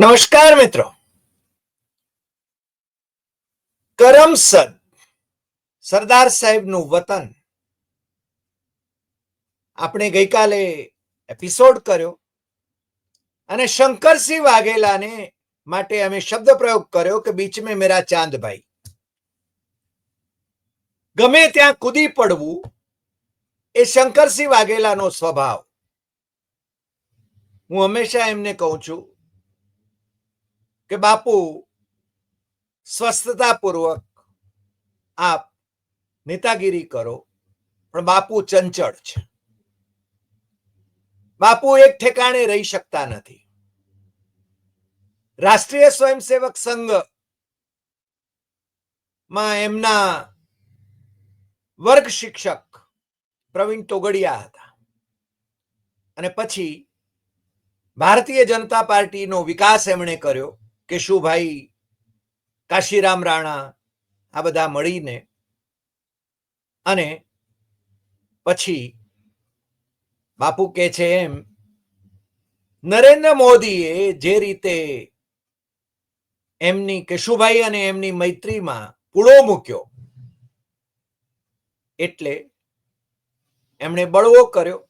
નમસ્કાર મિત્રો. કરમસદ સરદાર સાહેબનું વતન. આપણે ગઈકાલે એપિસોડ કર્યો. અને શંકરસિંહ વાઘેલાને માટે અમે શબ્દ પ્રયોગ કર્યો કે બીચ મેં મેરા ચાંદભાઈ ગમે ત્યાં કૂદી પડવું એ શંકરસિંહ વાઘેલાનો સ્વભાવ. હું હંમેશા એમને કહું છું કે બાપુ, સ્વસ્થતાપૂર્વક આપ નેતાગીરી કરો, પણ બાપુ ચંચળ છે. બાપુ એક ઠેકાણે રહી શકતા નથી. રાષ્ટ્રીય સ્વયંસેવક સંઘમાં એમના વર્ગ શિક્ષક પ્રવીણ તોગડિયા હતા. અને પછી ભારતીય જનતા પાર્ટીનો વિકાસ એમણે કર્યો. કેશુભાઈ, કાશીરામ રાણા આ બધા મળીને અને પછી બાપુ કે છે એમ, નરેન્દ્ર મોદીએ જે રીતે એમની કેશુભાઈ અને એમની મૈત્રીમાં પૂળો મૂક્યો, એટલે એમણે બળવો કર્યો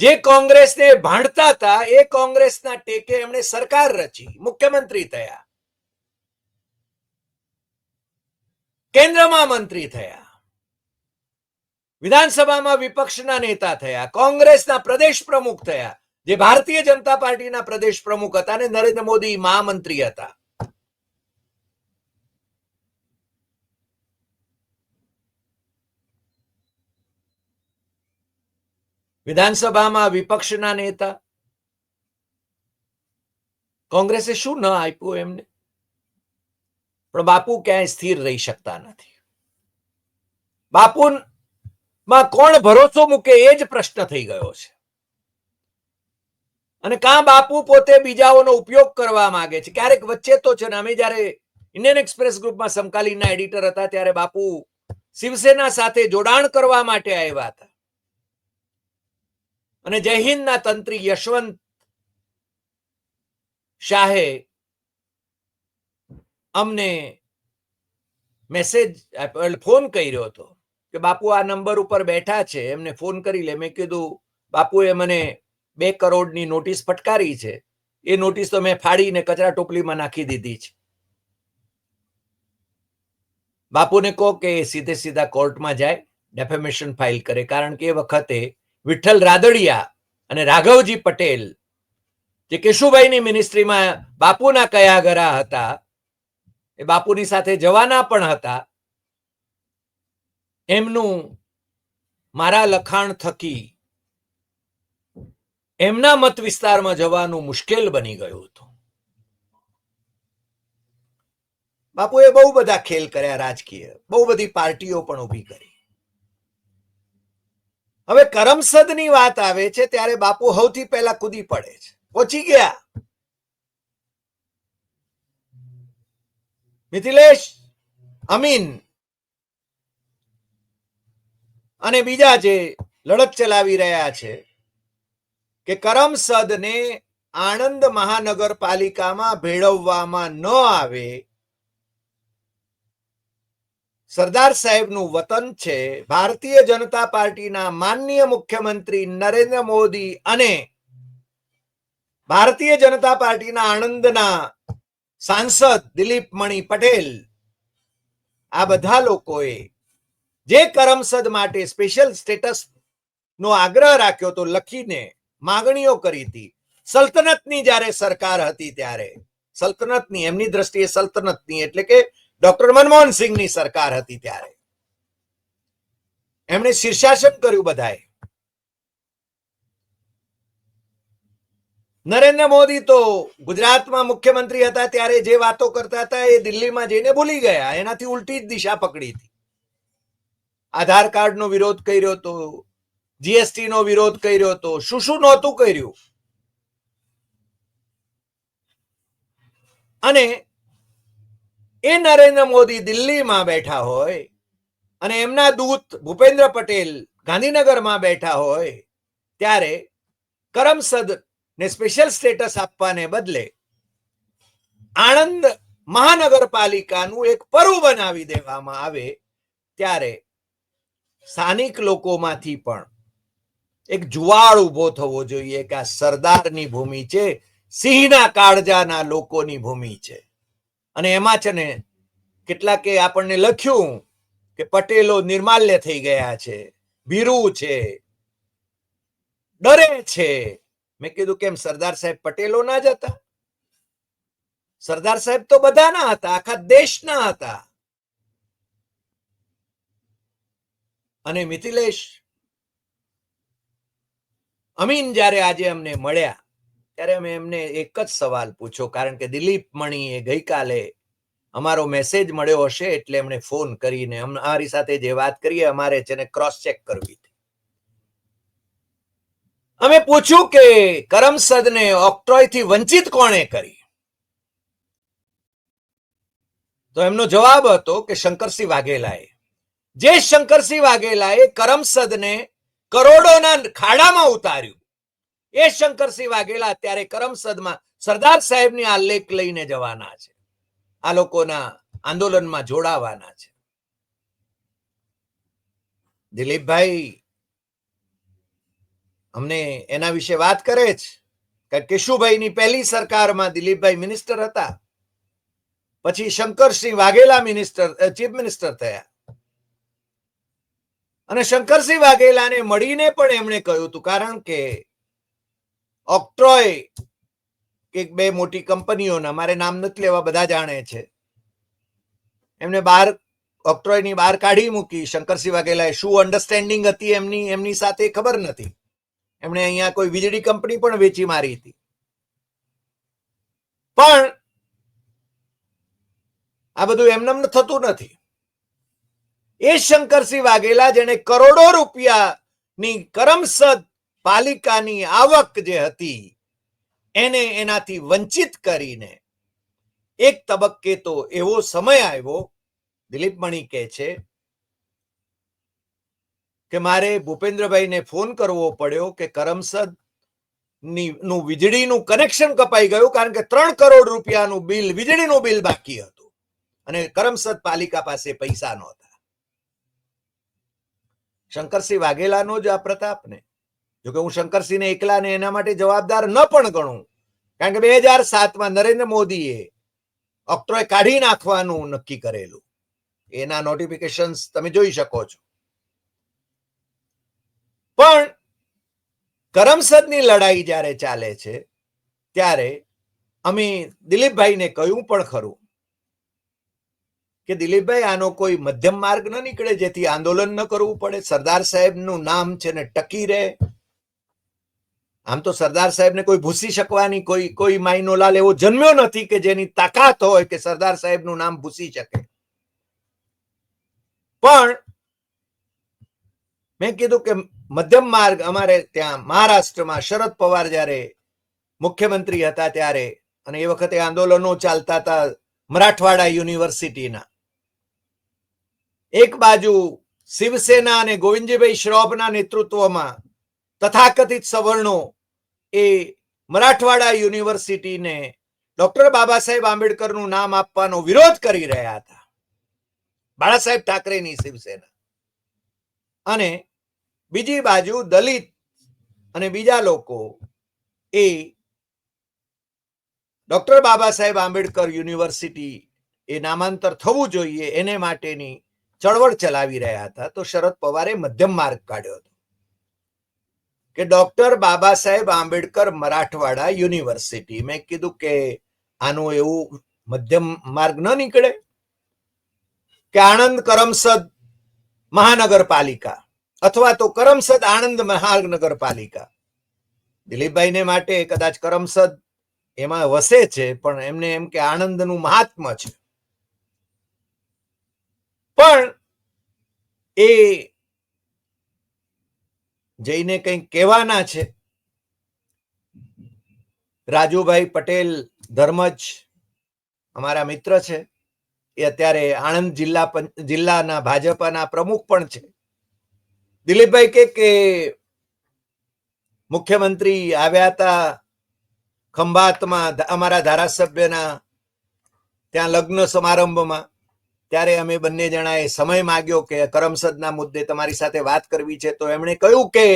જે કોંગ્રેસને ભાંડતા હતા, એ કોંગ્રેસના ટેકે એમણે સરકાર રચી, મુખ્યમંત્રી થયા. કેન્દ્રમાં મંત્રી થયા. વિધાનસભામાં વિપક્ષના નેતા થયા, કોંગ્રેસના પ્રદેશ પ્રમુખ થયા, જે ભારતીય જનતા પાર્ટીના પ્રદેશ પ્રમુખ હતા અને નરેન્દ્ર મોદી મહામંત્રી હતા. વિધાનસભામાં વિપક્ષના નેતા. કોંગ્રેસે શું ન આપ્યું એમને? પણ બાપુ ક્યાંય સ્થિર રહી શકતા નથી. બાપુ માં કોણ ભરોસો મૂકે એ જ પ્રશ્ન થઈ ગયો છે. અને કાં બાપુ પોતે બીજાઓનો ઉપયોગ કરવા માંગે છે? ક્યારેક વચ્ચે તો છે ને, અમે જયારે ઇન્ડિયન એક્સપ્રેસ ગ્રુપમાં સમકાલીનના એડિટર હતા, ત્યારે બાપુ શિવસેના સાથે જોડાણ કરવા માટે આવ્યા હતા. અને જય હિન્દના તંત્રી યશવંત શાહે અમને મેસેજ ફોન કર્યો હતો કે બાપુ આ નંબર ઉપર બેઠા છે. એમને ફોન કરી લે. મેં કીધું, બાપુએ મને બે કરોડની નોટિસ ફટકારી છે. એ નોટિસ તો મેં ફાડીને કચરા ટોપલીમાં નાખી દીધી છે. બાપુને કહો કે સીધે સીધા કોર્ટમાં જાય, ડેફેમેશન ફાઇલ કરે. કારણ કે એ વખતે વિઠ્ઠલ રાદડિયા અને રાઘવજી પટેલ, જે કેશુભાઈની મિનિસ્ટ્રીમાં બાપુના કયા ગરા હતા, એ બાપુની સાથે જવાના પણ હતા. એમનું મારા લખાણ થકી એમના મત વિસ્તારમાં જવાનું મુશ્કેલ બની ગયું હતું. બાપુએ બહુ બધા ખેલ કર્યા રાજકીય, બહુ બધી પાર્ટીઓ પણ ઊભી કરી. હવે કરમસદની વાત આવે છે, ત્યારે બાપુ સૌથી પહેલા કૂદી પડે છે. પહોંચી ગયા. મિથિલેશ, અમીન અને બીજા જે લડત ચલાવી રહ્યા છે કે કરમસદને આણંદ મહાનગરપાલિકામાં ભેળવવામાં ન આવે સરદાર સાહેબનું વતન છે ભારતીય જનતા પાર્ટીના માનનીય મુખ્યમંત્રી નરેન્દ્ર મોદી અને ભારતીય જનતા પાર્ટીના આણંદના સાંસદ દિલીપ મણી પટેલ. આ બધા લોકોએ જે કરમસદ માટે સ્પેશિયલ સ્ટેટસ નો આગ્રહ રાખ્યો તો લખીને માગણીઓ કરી હતી. સલ્તનતની જ્યારે સરકાર હતી ત્યારે. સલ્તનતની, એમની દ્રષ્ટિએ સલ્તનતની, એટલે કે ડોક્ટર મનમોહન સિંહની સરકાર હતી ત્યારે. એમણે શીર્ષાસન કર્યું બધાએ. નરેન્દ્ર મોદી તો ગુજરાતમાં મુખ્યમંત્રી હતા ત્યારે જે વાતો કરતા હતા એ દિલ્હીમાં જઈને ભૂલી ગયા. એનાથી ઉલટી જ દિશા પકડી હતી. આધાર કાર્ડનો વિરોધ કર્યો હતો જીએસટી નો વિરોધ કર્યો હતો શું શું નહોતું કર્યું? અને એ નરેન્દ્ર મોદી દિલ્હીમાં બેઠા હોય અને એમના દૂત ભૂપેન્દ્ર પટેલ ગાંધીનગરમાં બેઠા હોય, ત્યારે કરમસદ ને સ્પેશિયલ સ્ટેટસ આપવાને બદલે આણંદ મહાનગરપાલિકાનું એક પરુ બનાવી દેવામાં આવે, ત્યારે સ્થાનિક લોકોમાંથી પણ એક જુવાળ ઊભો થવો જોઈએ કે આ સરદારની ભૂમિ છે, સિંહના કાળજાના લોકોની ભૂમિ છે. અને એમાં છે ને, કેટલાકે આપણને લખ્યું કે પટેલો નિર્માલ્ય થઈ ગયા છે, ભીરુ છે, ડરે છે. મેં કીધું કેમ સરદાર સાહેબ પટેલો ના જ હતા. સરદાર સાહેબ તો બધાના હતા, આખા દેશના હતા. અને મિથિલેશ, અમીન જ્યારે આજે અમને મળ્યા ત્યારે અમે એમને એક જ સવાલ પૂછ્યો, કારણ કે દિલીપ મણીએ ગઈકાલે અમારો મેસેજ મળ્યો હશે એટલે એમણે ફોન કરીને અમારી સાથે જે વાત કરીએ, અમારે છે ક્રોસ ચેક કરવી અમે પૂછ્યું કે કરમસદને ઓક્ટ્રોયથી વંચિત કોણે કરી? તો એમનો જવાબ હતો કે શંકરસિંહ વાઘેલાએ. જે શંકરસિંહ વાઘેલાએ કરમસદને કરોડોના ખાડામાં ઉતાર્યું. એ શંકરસિંહ વાઘેલા અત્યારે કરમસદમાં સરદાર સાહેબની આ લેખ લઈને જવાના છે. આ લોકોના આંદોલનમાં જોડાવાના છે. દિલીપભાઈ, અમને એના વિશે વાત કરે છે કે કેશુભાઈની પહેલી સરકારમાં દિલીપભાઈ મિનિસ્ટર હતા. પછી Shankarsinh Vaghela minister chief minister થયા. અને શંકરસિંહ વાઘેલાને મળીને પણ એમણે કહ્યું હતું, કારણ કે ઓક્ટ્રોય કે બે મોટી કંપનીઓના, મારે નામ નથી લેવા, બધા જાણે છે. એમને બહાર ઓક્ટ્રોયની બહાર કાઢી મૂકી શંકરસિંહ વાઘેલાએ શું અન્ડરસ્ટેન્ડિંગ હતી એમની એમની સાથે ખબર નથી. એમણે અહીંયા કોઈ વીજળી કંપની પણ વેચી મારી હતી. પણ, આ બધું એમનેમ થતું નથી. એ શંકરસિંહ વાઘેલા જેને કરોડો રૂપિયાની કરમસદ પાલિકાની આવક જે હતી, એને એનાથી વંચિત કરીને એક તબક્કે તો એવો સમય આવ્યો, દિલીપ મણી કહે છે કે મારે ભૂપેન્દ્રભાઈને ફોન કરવો પડ્યો કે કરમસદનું વીજળીનું કનેક્શન કપાઈ ગયું કારણ કે ત્રણ કરોડ રૂપિયાનું બિલ, વીજળીનું બિલ બાકી હતું અને કરમસદ પાલિકા પાસે પૈસા નહોતા. શંકરસિંહ વાઘેલાનો જ આ પ્રતાપ ને જોકે હું શંકરસિંહને એકલાને એના માટે જવાબદાર ન પણ ગણું. કારણ કે બે હજાર સાતમાં નરેન્દ્ર મોદીએ ઓક્ટ્રોય કાઢી નાખવાનું નક્કી કરેલું. એના નોટિફિકેશન તમે જોઈ શકો છો. પણ કરમસદની લડાઈ જ્યારે ચાલે છે, ત્યારે અમે દિલીપભાઈને કહ્યું પણ ખરું કે દિલીપભાઈ, આનો કોઈ મધ્યમ માર્ગ ન નીકળે જેથી આંદોલન ન કરવું પડે. સરદાર સાહેબનું નામ છે ને ટકી રહે. આમ તો સરદાર સાહેબને કોઈ ભૂસી શકવાની, કોઈ કોઈ માયનો લાલ એવો જન્મ્યો નથી કે જેની તાકાત હોય કે સરદાર સાહેબનું નામ ભૂસી શકે. પણ મેં કીધું કે મધ્યમ માર્ગ અમારે ત્યાં મહારાષ્ટ્રમાં શરદ પવાર જ્યારે મુખ્યમંત્રી હતા ત્યારે અને એ વખતે આંદોલનો ચાલતા હતા મરાઠવાડા યુનિવર્સિટીના. એક બાજુ શિવસેના અને ગોવિંદજીભાઈ શ્રોફના નેતૃત્વમાં તથાકથિત સવર્ણો એ મરાઠવાડા યુનિવર્સિટીને ડોક્ટર બાબા સાહેબ આંબેડકરનું નામ આપવાનો વિરોધ કરી રહ્યા હતા. બાળા સાહેબ ઠાકરેની શિવસેના. અને બીજી બાજુ દલિત અને બીજા લોકો એ ડોક્ટર બાબા સાહેબ આંબેડકર યુનિવર્સિટી એ નામાંતર થવું જોઈએ એને માટેની ચળવળ ચલાવી રહ્યા હતા. તો શરદ પવારે મધ્યમ માર્ગ કાઢ્યો હતો. કે ડોક્ટર બાબા સાહેબ આંબેડકર મરાઠવાડા યુનિવર્સિટી. મેં કીધું કે આનું એવું મધ્યમ માર્ગ ન નીકળે કે આણંદ કરમસદ મહાનગરપાલિકા અથવા તો કરમસદ આણંદ મહાનગરપાલિકા. દિલીપભાઈને માટે કદાચ કરમસદ એમાં વસે છે, પણ એમને એમ કે આણંદનું મહાત્મ છે. પણ એ જઈને કંઈક કહેવાના છે. રાજુભાઈ પટેલ ધર્મજ અમારા મિત્ર છે. એ અત્યારે આણંદ જિલ્લા જિલ્લાના ભાજપના પ્રમુખ પણ છે. દિલીપભાઈ કે કે મુખ્યમંત્રી આવ્યા હતા ખંભાતમાં અમારા ધારાસભ્યના ત્યાં લગ્ન સમારંભમાં. ત્યારે અમે બંને જણાએ સમય માગ્યો કે કરમસદના મુદ્દે તમારી સાથે વાત કરવી છે. તો એમણે કહ્યું કે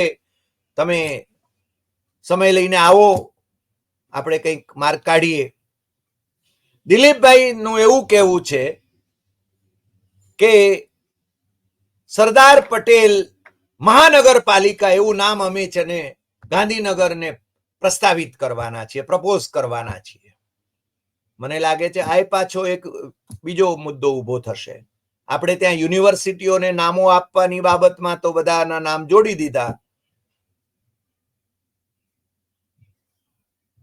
તમે સમય લઈને આવો, આપણે કંઈક માર્ગ કાઢીએ. દિલીપભાઈ નું એવું કહેવું છે કે સરદાર પટેલ મહાનગરપાલિકા, એવું નામ અમે છે ને ગાંધીનગરને પ્રસ્તાવિત કરવાના છીએ, પ્રપોઝ કરવાના છીએ. મને લાગે છે આ પાછો એક બીજો મુદ્દો ઊભો થશે. આપણે ત્યાં યુનિવર્સિટીઓને નામો આપવાની બાબતમાં તો બધાના નામ જોડી દીધા.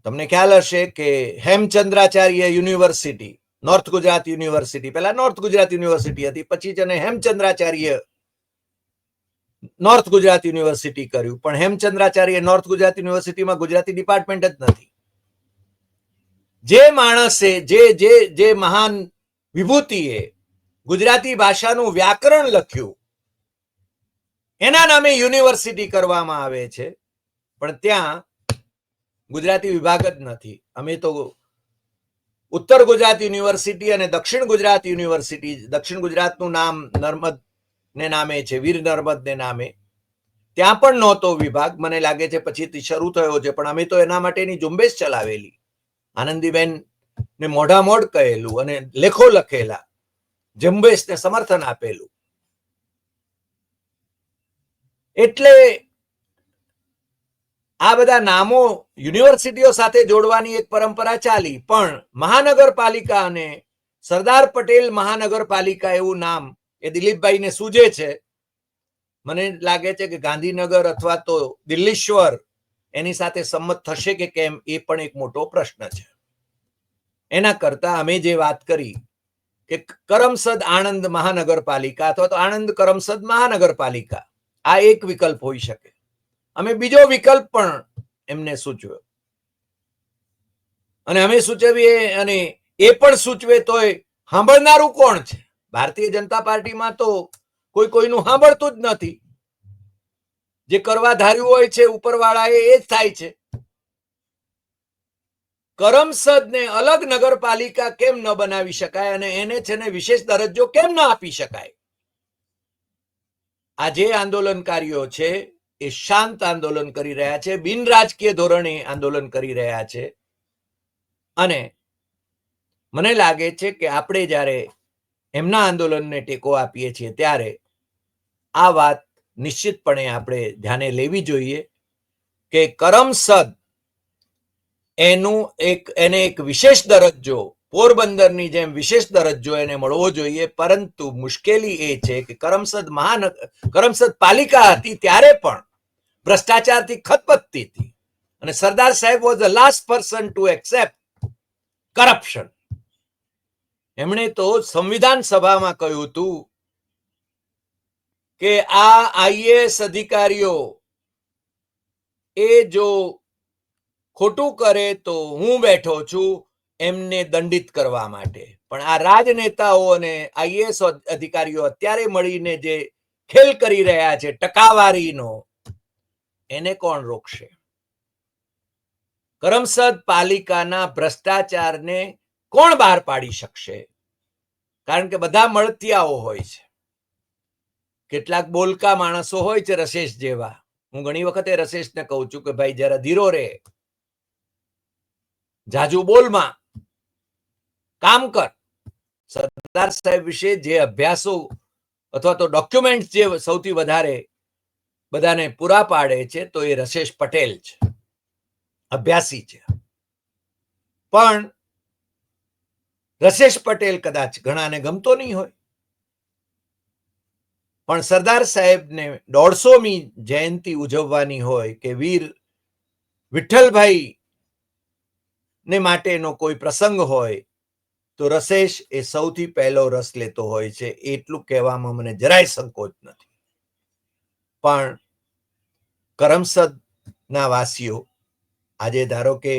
તમને ખ્યાલ હશે કે Hemchandracharya university, north Gujarat university, પહેલા નોર્થ ગુજરાત યુનિવર્સિટી હતી, પછી છે ને હેમચંદ્રાચાર્ય, નોર્થ ગુજરાત યુનિવર્સિટી કર્યું. પણ હેમચંદ્રાચાર્ય નોર્થ ગુજરાત યુનિવર્સિટીમાં ગુજરાતી ડિપાર્ટમેન્ટ જ નથી. જે માણસે, જે જે જે મહાન વિભૂતિએ ગુજરાતી ભાષાનું વ્યાકરણ લખ્યું, એના નામે યુનિવર્સિટી કરવામાં આવે છે, પણ ત્યાં ગુજરાતી વિભાગ જ નથી. અમે તો ઉત્તર ગુજરાત યુનિવર્સિટી અને દક્ષિણ ગુજરાત યુનિવર્સિટી, દક્ષિણ ગુજરાતનું નામ નર્મદ ને નામે છે, વીર નર્મદ ને નામે. ત્યાં પણ નહોતો વિભાગ. મને લાગે છે પછીથી શરૂ થયો છે, પણ અમે તો એના માટેની ઝુંબેશ ચલાવેલી. આનંદીબેન ને મોઢામોઢ કહેલું અને લેખો લખેલા ઝુંબેશને સમર્થન આપેલું. એટલે આ બધા નામો યુનિવર્સિટીઓ સાથે જોડવાની એક પરંપરા ચાલી, પણ મહાનગરપાલિકા અને સરદાર પટેલ મહાનગરપાલિકા એવું નામ એ દિલીપભાઈને સૂજે છે. મને લાગે છે કે ગાંધીનગર અથવા તો દિલ્હીશ્વર એની સાથે સંમત થશે કે કેમ એ પણ એક મોટો પ્રશ્ન છે. એના કરતા અમે જે વાત કરી કે કરમસદ આણંદ મહાનગરપાલિકા અથવા તો આણંદ કરમસદ મહાનગરપાલિકા, આ એક વિકલ્પ હોઈ શકે. અમે બીજો વિકલ્પ પણ એમને સૂચવ્યો. અને અમે સૂચવીએ અને એ પણ સૂચવે તોય સાંભળનારું કોણ છે? ભારતીય જનતા પાર્ટીમાં તો કોઈ કોઈનું સાંભળતું જ નથી. જે કરવા ધાર્યું હોય છે ઉપરવાળા એ જ થાય છે. કરમસદ ને અલગ નગરપાલિકા કેમ ન બનાવી શકાય અને એને છે ને વિશેષ દરજ્જો કેમ ન આપી શકાય? આ જે આંદોલનકારીઓ છે, એ શાંત આંદોલન કરી રહ્યા છે, બિન રાજકીય ધોરણે આંદોલન કરી રહ્યા છે. અને મને લાગે છે કે આપણે જ્યારે એમના આંદોલનને ટેકો આપીએ છીએ, ત્યારે આ વાત નિશ્ચિતપણે આપણે ધ્યાને લેવી જોઈએ કે કરમસદ એનું એક, એને એક વિશેષ દરજ્જો, પોરબંદરની જેમ વિશેષ દરજ્જો એને મળવો જોઈએ. પરંતુ મુશ્કેલી એ છે કે કરમસદ મહાન, કરમસદ પાલિકા હતી ત્યારે પણ ભ્રષ્ટાચારથી ખતપતતી હતી. અને Sardar Saheb was the last person to accept corruption એમણે તો સંવિધાન સભામાં કહ્યું હતું કે આ આઈએએસ અધિકારીઓ એ જો ખોટું કરે તો હું બેઠો છું એમને દંડિત કરવા માટે. પણ આ રાજનેતાઓ અને આઈએએસ અધિકારીઓ અત્યારે મળીને જે ખેલ કરી રહ્યા છે, ટકાવારીનો, એને કોણ રોકશે? કરમસદ પાલિકાના ભ્રષ્ટાચારને કોણ બહાર પાડી શકશે? કારણ કે બધા મળતિયાઓ હોય છે. કેટલાક બોલકા માણસો હોય છે રશેષ જેવા. હું ઘણી વખતે રસેશને કહું છું કે ભાઈ, જરા ધીરો રે. જાજુ બોલમાં કામ કર. સરદાર સાહેબ વિશે જે અભ્યાસો અથવા તો ડોક્યુમેન્ટ જે સૌથી વધારે બધાને પૂરા પાડે છે, તો એ રશેષ પટેલ છે. અભ્યાસી છે. પણ રશેશ પટેલ કદાચ ઘણાને ગમતો નહીં હોય. પણ સરદાર સાહેબને દોઢસોમી જયંતિ ઉજવવાની હોય કે વીર વિઠ્ઠલભાઈ ને માટેનો કોઈ પ્રસંગ હોય, તો રસેશ એ સૌથી પહેલો રસ લેતો હોય છે. એટલું કહેવામાં મને જરાય સંકોચ નથી. પણ કરમસદના વાસીઓ, આજે ધારો કે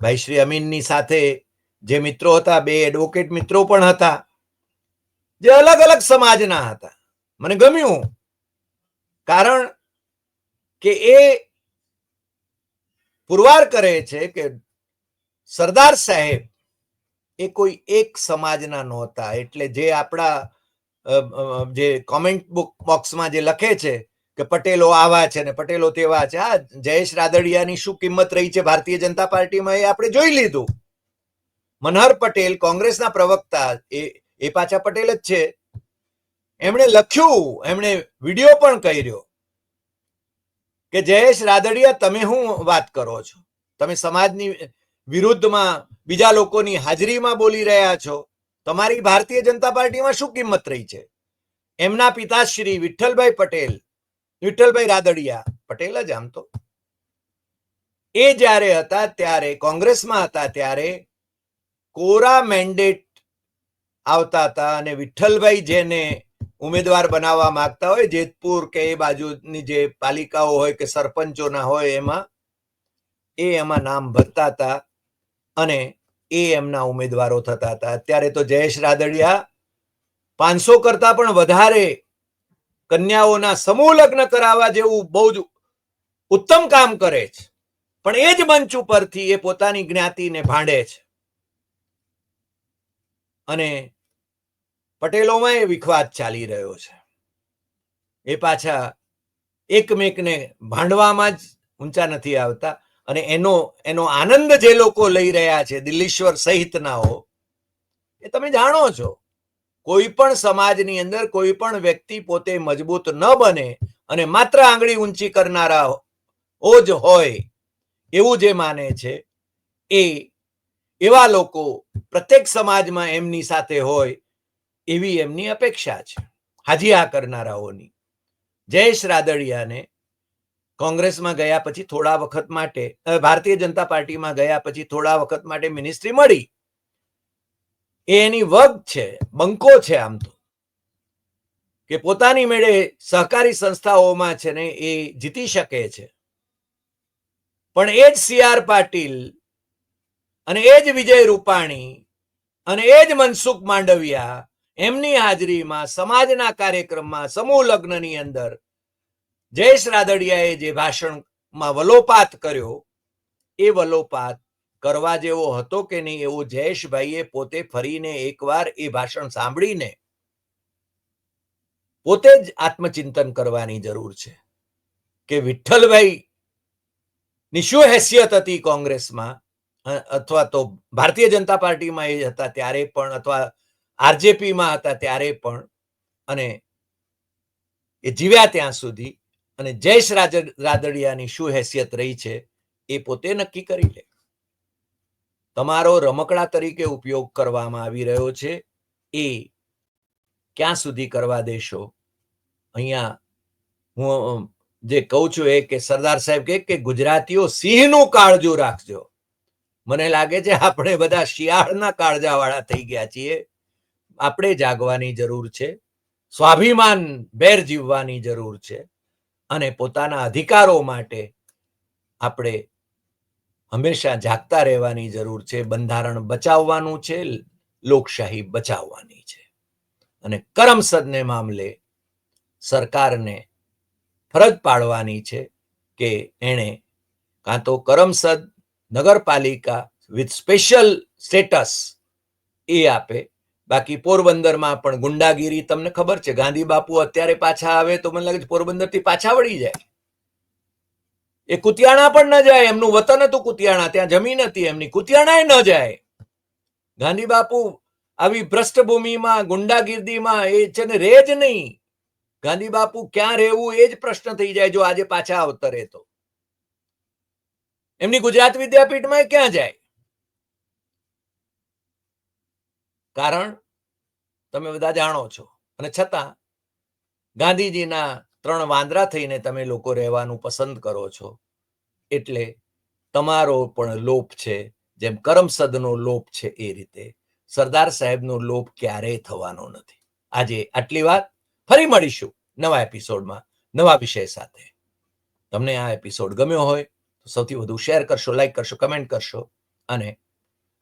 ભાઈ શ્રી અમીનની સાથે જે મિત્રો હતા, બે એડવોકેટ મિત્રો પણ હતા, જે અલગ અલગ સમાજના હતા મને ગમ્યું. કારણ કે એ પુરવાર કરે છે કે સરદાર સાહેબ એ કોઈ એક સમાજના નહોતા. એટલે જે આપણા જે કોમેન્ટ બુક બોક્સમાં જે લખે છે કે પટેલો આવા છે ને પટેલો તેવા છે, આ જયેશ રાદડિયાની શું કિંમત રહી છે ભારતીય જનતા પાર્ટીમાં એ આપણે જોઈ લીધું. મનહર પટેલ કોંગ્રેસના પ્રવક્તા, એ એ પાછા પટેલ જ છે. એમણે લખ્યું, એમણે વીડિયો પણ કર્યો કે, જયેશ રાદડિયા, તમે શું વાત કરો છો? તમે સમાજની વિરુદ્ધમાં બીજા લોકોની હાજરીમાં બોલી રહ્યા છો. તમારી ભારતીય જનતા પાર્ટીમાં શું કિંમત રહી છે? એમના પિતાશ્રી વિઠ્ઠલભાઈ પટેલ, વિઠ્ઠલભાઈ રાદડિયા, પટેલ જ આમ તો. એ જ્યારે હતા ત્યારે, કોંગ્રેસમાં હતા ત્યારે કોરા મેન્ડેટ આવતા હતા અને વિઠ્ઠલભાઈ જેને ઉમેદવાર બનાવવા માંગતા હોય, જેતપુર કે એ બાજુની જે પાલિકાઓ હોય કે સરપંચોના હોય, એમાં એ એમાં નામ ભરતા હતા અને એ એમના ઉમેદવારો થતા હતા. અત્યારે તો જયેશ રાદડિયા પાંચસો કરતા પણ વધારે કન્યાઓના સમૂહ લગ્ન કરાવવા જેવું બહુ જ ઉત્તમ કામ કરે છે. પણ એ જ મંચ ઉપરથી એ પોતાની જ્ઞાતિને ભાંડે છે. અને પટેલોમાં એ વિખવાદ ચાલી રહ્યો છે. એ પાછા એકમેકને ભાંડવામાં જ ઊંચા નથી આવતા અને એનો એનો આનંદ જે લોકો લઈ રહ્યા છે, દિલ્હીશ્વર સહિતનાઓ, એ તમે જાણો છો. કોઈ પણ સમાજની અંદર કોઈ પણ વ્યક્તિ પોતે મજબૂત ન બને અને માત્ર આંગળી ઊંચી કરનારા ઓ જ હોય એવું જે માને છે, એ એવા લોકો પ્રત્યેક સમાજમાં એમની સાથે હોય એવી એમની અપેક્ષા છે. હાજી આ કરનારાઓની. જયેશ રાદડિયાને કોંગ્રેસમાં ગયા પછી થોડા વખત માટે ભારતીય જનતા પાર્ટીમાં ગયા પછી થોડા વખત માટે મિનિસ્ટ્રી મળી. એની વગ છે, બંકો છે આમ તો. કે પોતાની મેળે સહકારી સંસ્થાઓમાં છે ને એ જીતી શકે છે. પણ એ જ સી આર પાટીલ અને એ જ વિજય રૂપાણી અને એ જ મનસુખ માંડવિયા એમની હાજરીમાં, સમાજના કાર્યક્રમમાં, સમૂહ લગ્નની અંદર જયેશ રાદડિયાએ જે ભાષણમાં વલોપાત કર્યો, એ વલોપાત કરવા જેવો હતો કે નહીં એવો જયેશભાઈએ પોતે ફરીને એકવાર એ ભાષણ સાંભળીને પોતે જ આત્મચિંતન કરવાની જરૂર છે કે વિઠ્ઠલભાઈ ની શું હેસિયત હતી કોંગ્રેસમાં અથવા તો ભારતીય જનતા પાર્ટીમાં એ હતા ત્યારે પણ, અથવા આરજેપીમાં હતા ત્યારે પણ અને એ જીવ્યા ત્યાં સુધી અને જયેશ રાદડિયાની શું હેસિયત રહી છે એ પોતે નક્કી કરી લે. તમારો રમકડા તરીકે ઉપયોગ કરવામાં આવી રહ્યો છે એ ક્યાં સુધી કરવા દેશો? અહીંયા હું જે કહું છું એ કે સરદાર સાહેબ કે કે ગુજરાતીઓ સિંહનું કાળજું રાખજો. મને લાગે છે આપણે બધા શિયાળના કાળજાવાળા થઈ ગયા છીએ. આપણે જાગવાની જરૂર છે, સ્વાભિમાન બેર જીવવાની જરૂર છે અને પોતાના અધિકારો માટે આપણે હંમેશા જાગતા રહેવાની જરૂર છે, બંધારણ બચાવવાનું છે, લોકશાહી બચાવવાની છે. અને કરમસદને મામલે સરકારને ફરજ પાડવાની છે કે એણે કાં તો કરમસદ નગરપાલિકા વિથ સ્પેશિયલ સ્ટેટસ એ આપે બાકી પોરબંદરમાં પણ ગુંડાગીરી, તમને ખબર છે, ગાંધી બાપુ અત્યારે પાછા આવે તો મને લાગે છે પોરબંદરથી પાછા વળી જાય. એ કુતિયાણા પણ ન જાય, એમનું વતન હતું કુતિયાણા, ત્યાં જમીન હતી એમની કુતિયાણા ન જાય. ગાંધી બાપુ આવી ભ્રષ્ટભૂમિમાં, ગુંડાગીર્દીમાં એ છે ને રહે જ નહીં. ગાંધી બાપુ ક્યાં રહેવું એ જ પ્રશ્ન થઈ જાય જો આજે પાછા અવતરે તો. એમની ગુજરાત વિદ્યાપીઠમાં ક્યાં જાય? કારણ તમે બધા જાણો છો. અને છતાં ગાંધીજીના ત્રણ વાંદરા થઈને તમે લોકો રહેવાનું પસંદ કરો છો. એટલે તમારો પણ લોપ છે. જેમ કરમસદનો લોપ છે એ રીતે. સરદાર સાહેબનો લોપ ક્યારેય થવાનો નથી. આજે આટલી વાત. ફરી મળીશું નવા એપિસોડમાં, નવા વિષય સાથે. તમને આ એપિસોડ ગમ્યો હોય તો સૌથી વધુ શેર કરશો, લાઈક કરશો, કમેન્ટ કરશો અને